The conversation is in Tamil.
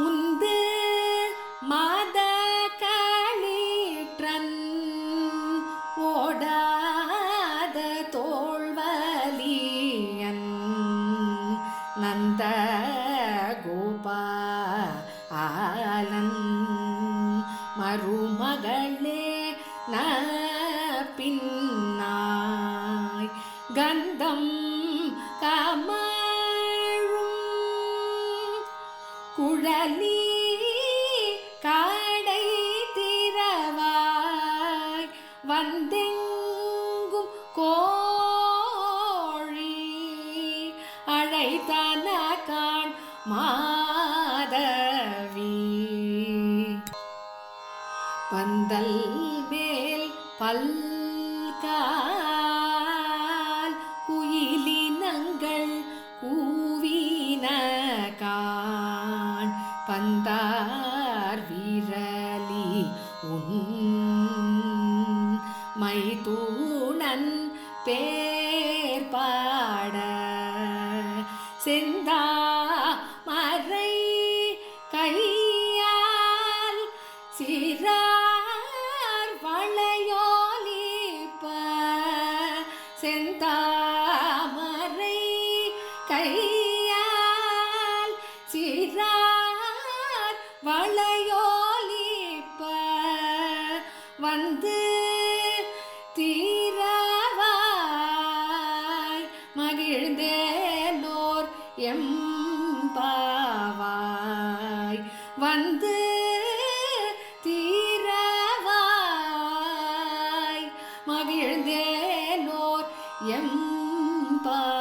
உந்து மாத களீற்றன் ஓடாத தோல்வலியன் நந்த கோபாலன் மருமகளே ந பின்னாய் கந்தம் கமழும் குழலி காடை திறவாய் வந்தெங்கும் கோழி அழைத்தன காண் மாதவி. பந்தல் மேல் பல்கால் வந்தார் பந்தார் விரலி உன் மைதூணன் பேர் பாட செந்தா மறை கையால் சிறார் வளையோலிப்ப செந்தா வளையோலிப்ப வந்து தீரவாய். மகிழ்ந்தேலோர் எம்பாவாய் வந்து தீரவாய். மகிழ்ந்தேலோர் எம்பா